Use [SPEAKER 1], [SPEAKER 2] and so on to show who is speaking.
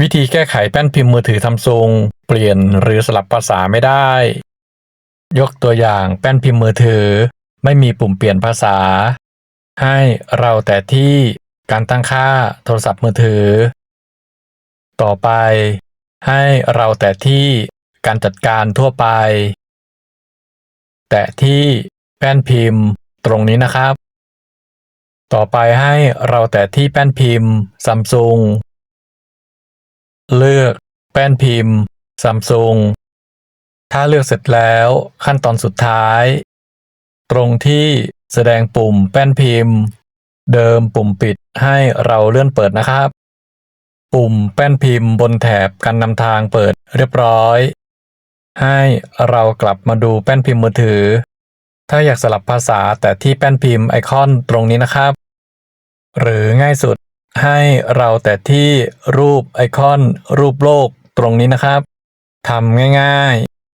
[SPEAKER 1] วิธีแก้ไขแป้นพิมพ์มือถือทำทรงเปลี่ยนหรือสลับภาษาไม่ได้ ยกตัวอย่างแป้นพิมพ์มือถือ ไม่มีปุ่มเปลี่ยนภาษา ให้เราแต่ที่การตั้งค่าโทรศัพท์มือถือ ต่อไป ให้เราแต่ที่การจัดการทั่วไป แต่ที่แป้นพิมพ์ตรงนี้นะครับ ต่อไปให้เราแต่ที่แป้นพิมพ์ซัมซุง เลือกแป้นพิมพ์ซัมซุงถ้าเลือกเสร็จแล้วขั้นตอนสุดท้าย ตรงที่แสดงปุ่มแป้นพิมพ์ เดิมปุ่มปิดให้เราเลื่อนเปิดนะครับ ปุ่มแป้นพิมพ์บนแถบการนำทางเปิดเรียบร้อย ให้เรากลับมาดูแป้นพิมพ์มือถือ ถ้าอยากสลับภาษาแต่ที่แป้นพิมพ์ไอคอนตรงนี้นะครับ หรือง่ายสุด ให้เราแต่ที่รูปไอคอนรูปโลกตรงนี้นะครับทำง่าย